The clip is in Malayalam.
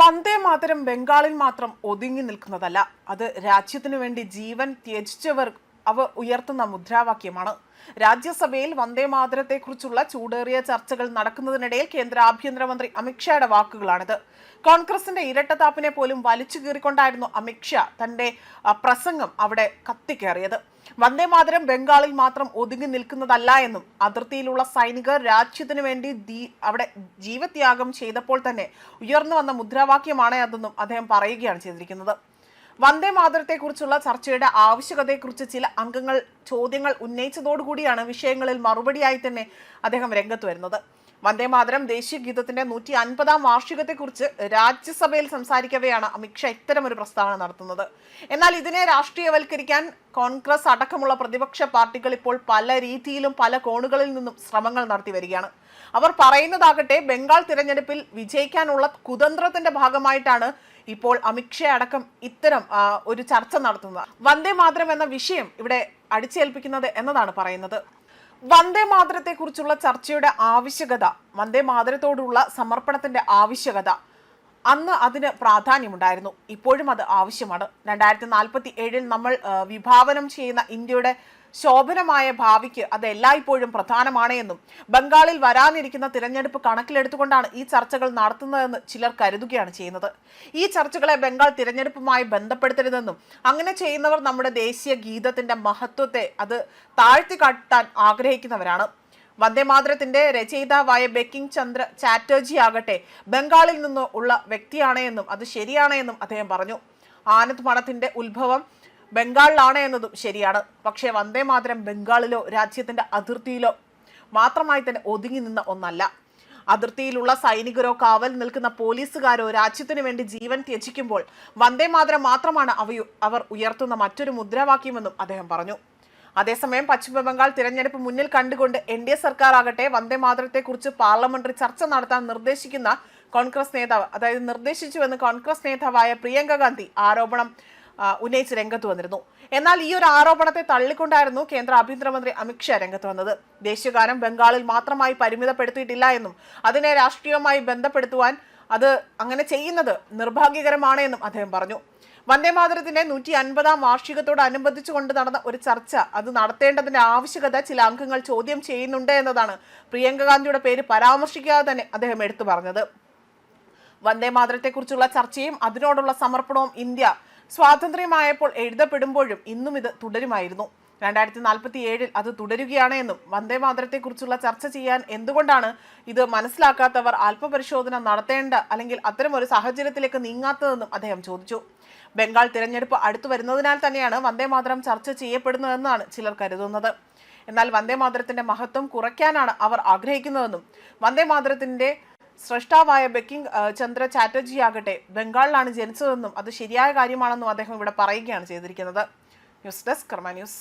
വന്ദേ മാതരം ബംഗാളിൽ മാത്രം ഒതുങ്ങി നിൽക്കുന്നതല്ല. അത് രാജ്യത്തിനു വേണ്ടി ജീവൻ ത്യജിച്ചവർ അവ ഉയർത്തുന്ന മുദ്രാവാക്യമാണ്. രാജ്യസഭയിൽ വന്ദേ മാതരത്തെക്കുറിച്ചുള്ള ചൂടേറിയ ചർച്ചകൾ നടക്കുന്നതിനിടയിൽ കേന്ദ്ര ആഭ്യന്തരമന്ത്രി അമിത്ഷായുടെ വാക്കുകളാണിത്. കോൺഗ്രസിന്റെ ഇരട്ടത്താപ്പിനെ പോലും വലിച്ചു കീറിക്കൊണ്ടായിരുന്നു അമിത്ഷാ തന്റെ പ്രസംഗം അവിടെ കത്തിക്കേറിയത്. വന്ദേ മാതരം ബംഗാളിൽ മാത്രം ഒതുങ്ങി നിൽക്കുന്നതല്ല എന്നും അതിർത്തിയിലുള്ള സൈനികർ രാജ്യത്തിനു വേണ്ടി ദീ- അവിടെ ജീവത്യാഗം ചെയ്തപ്പോൾ തന്നെ ഉയർന്നു വന്ന മുദ്രാവാക്യമാണ് അതെന്നും അദ്ദേഹം പറയുകയാണ് ചെയ്തിരിക്കുന്നത്. വന്ദേ മാതരത്തെക്കുറിച്ചുള്ള ചർച്ചയുടെ ആവശ്യകതയെക്കുറിച്ച് ചില അംഗങ്ങൾ ചോദ്യങ്ങൾ ഉന്നയിച്ചതോടുകൂടിയാണ് വിഷയങ്ങളിൽ മറുപടിയായി തന്നെ അദ്ദേഹം രംഗത്ത് വരുന്നത്. വന്ദേ മാതരം ദേശീയ ഗീതത്തിന്റെ നൂറ്റി അൻപതാം വാർഷികത്തെക്കുറിച്ച് രാജ്യസഭയിൽ സംസാരിക്കവെയാണ് അമിത്ഷാ ഇത്തരമൊരു പ്രസ്താവന നടത്തുന്നത്. എന്നാൽ ഇതിനെ രാഷ്ട്രീയവൽക്കരിക്കാൻ കോൺഗ്രസ് അടക്കമുള്ള പ്രതിപക്ഷ പാർട്ടികൾ ഇപ്പോൾ പല രീതിയിലും പല കോണുകളിൽ നിന്നും ശ്രമങ്ങൾ നടത്തി വരികയാണ്. അവർ പറയുന്നതാകട്ടെ ബംഗാൾ തിരഞ്ഞെടുപ്പിൽ വിജയിക്കാനുള്ള കുതന്ത്രത്തിന്റെ ഭാഗമായിട്ടാണ് ഇപ്പോൾ അമിത്ഷാ അടക്കം ഇത്തരം ഒരു ചർച്ച നടത്തുന്നത്. വന്ദേ മാതരം എന്ന വിഷയം ഇവിടെ അടിച്ചേൽപ്പിക്കുന്നത് എന്നതാണ് പറയുന്നത്. വന്ദേ മാതരത്തെക്കുറിച്ചുള്ള ചർച്ചയുടെ ആവശ്യകത വന്ദേ മാതരത്തോടുള്ള സമർപ്പണത്തിന്റെ ആവശ്യകത അന്ന് അതിന് പ്രാധാന്യമുണ്ടായിരുന്നു. ഇപ്പോഴും അത് ആവശ്യമാണ്. രണ്ടായിരത്തി നാൽപ്പത്തി ഏഴിൽ നമ്മൾ വിഭാവനം ചെയ്യുന്ന ഇന്ത്യയുടെ ശോഭനമായ ഭാവിക്ക് അത് എല്ലായ്പ്പോഴും പ്രധാനമാണ് എന്നും ബംഗാളിൽ വരാനിരിക്കുന്ന തിരഞ്ഞെടുപ്പ് കണക്കിലെടുത്തുകൊണ്ടാണ് ഈ ചർച്ചകൾ നടത്തുന്നതെന്ന് ചിലർ കരുതുകയാണ് ചെയ്യുന്നത്. ഈ ചർച്ചകളെ ബംഗാൾ തിരഞ്ഞെടുപ്പുമായി ബന്ധപ്പെടുത്തരുതെന്നും അങ്ങനെ ചെയ്യുന്നവർ നമ്മുടെ ദേശീയ ഗീതത്തിന്റെ മഹത്വത്തെ അത് താഴ്ത്തി കാട്ടാൻ ആഗ്രഹിക്കുന്നവരാണ്. വന്ദേമാതരത്തിന്റെ രചയിതാവായ ബെക്കിംഗ് ചന്ദ്ര ചാറ്റർജി ആകട്ടെ ബംഗാളിൽ നിന്ന് ഉള്ള വ്യക്തിയാണ് എന്നും അത് ശരിയാണെന്നും അദ്ദേഹം പറഞ്ഞു. ആനന്ദ് മഠത്തിന്റെ ഉത്ഭവം ബംഗാളിലാണ് എന്നതും ശരിയാണ്. പക്ഷേ വന്ദേ മാതരം ബംഗാളിലോ രാജ്യത്തിന്റെ അതിർത്തിയിലോ മാത്രമായി തന്നെ ഒതുങ്ങി നിന്ന ഒന്നല്ല. അതിർത്തിയിലുള്ള സൈനികരോ കാവൽ നിൽക്കുന്ന പോലീസുകാരോ രാജ്യത്തിനു വേണ്ടി ജീവൻ ത്യജിക്കുമ്പോൾ വന്ദേ മാതരം മാത്രമാണ് അവർ ഉയർത്തുന്ന മറ്റൊരു മുദ്രാവാക്യമെന്നും അദ്ദേഹം പറഞ്ഞു. അതേസമയം പശ്ചിമ ബംഗാൾ തിരഞ്ഞെടുപ്പ് മുന്നിൽ കണ്ടുകൊണ്ട് എൻ ഡി എ സർക്കാർ ആകട്ടെ വന്ദേ മാതരത്തെക്കുറിച്ച് പാർലമെന്ററി ചർച്ച നടത്താൻ നിർദ്ദേശിക്കുന്ന കോൺഗ്രസ് നേതാവ് അതായത് നിർദ്ദേശിച്ചുവെന്ന് കോൺഗ്രസ് നേതാവായ പ്രിയങ്ക ഗാന്ധി ആരോപണം ഉന്നയിച്ച് രംഗത്ത് വന്നിരുന്നു. എന്നാൽ ഈ ഒരു ആരോപണത്തെ തള്ളിക്കൊണ്ടായിരുന്നു കേന്ദ്ര ആഭ്യന്തരമന്ത്രി അമിത്ഷാ രംഗത്ത് വന്നത്. ദേശീയഗാനം ബംഗാളിൽ മാത്രമായി പരിമിതപ്പെടുത്തിയിട്ടില്ല എന്നും അതിനെ രാഷ്ട്രീയവുമായി ബന്ധപ്പെടുത്തുവാൻ അത് അങ്ങനെ ചെയ്യുന്നത് നിർഭാഗ്യകരമാണ് എന്നും അദ്ദേഹം പറഞ്ഞു. വന്ദേമാതരത്തിന്റെ നൂറ്റി അൻപതാം വാർഷികത്തോടനുബന്ധിച്ചുകൊണ്ട് നടന്ന ഒരു ചർച്ച അത് നടത്തേണ്ടതിന്റെ ആവശ്യകത ചില അംഗങ്ങൾ ചോദ്യം ചെയ്യുന്നുണ്ട് എന്നതാണ് പ്രിയങ്ക ഗാന്ധിയുടെ പേര് പരാമർശിക്കാതെ തന്നെ അദ്ദേഹം എടുത്തു പറഞ്ഞത്. വന്ദേ മാതരത്തെക്കുറിച്ചുള്ള ചർച്ചയും അതിനോടുള്ള സമർപ്പണവും ഇന്ത്യ സ്വാതന്ത്ര്യമായപ്പോൾ എഴുതപ്പെടുമ്പോഴും ഇന്നും ഇത് തുടരുമായിരുന്നു. രണ്ടായിരത്തി നാൽപ്പത്തി ഏഴിൽ അത് തുടരുകയാണ് എന്നും വന്ദേ മാതരത്തെക്കുറിച്ചുള്ള ചർച്ച ചെയ്യാൻ എന്തുകൊണ്ടാണ് ഇത് മനസ്സിലാക്കാത്തവർ ആത്മപരിശോധന നടത്തേണ്ട അല്ലെങ്കിൽ അത്തരമൊരു സാഹചര്യത്തിലേക്ക് നീങ്ങാത്തതെന്നും അദ്ദേഹം ചോദിച്ചു. ബംഗാൾ തിരഞ്ഞെടുപ്പ് അടുത്തു വരുന്നതിനാൽ തന്നെയാണ് വന്ദേ മാതരം ചർച്ച ചെയ്യപ്പെടുന്നതെന്നാണ് ചിലർ കരുതുന്നത്. എന്നാൽ വന്ദേ മാതരത്തിന്റെ മഹത്വം കുറയ്ക്കാനാണ് അവർ ആഗ്രഹിക്കുന്നതെന്നും വന്ദേ മാതരത്തിന്റെ സ്രഷ്ടാവായ ബെക്കിംഗ് ചന്ദ്ര ചാറ്റർജി ആകട്ടെ ബംഗാളിലാണ് ജനിച്ചതെന്നും അത് ശരിയായ കാര്യമാണെന്നും അദ്ദേഹം ഇവിടെ പറയുകയാണ് ചെയ്തിരിക്കുന്നത്. News desk Karma news.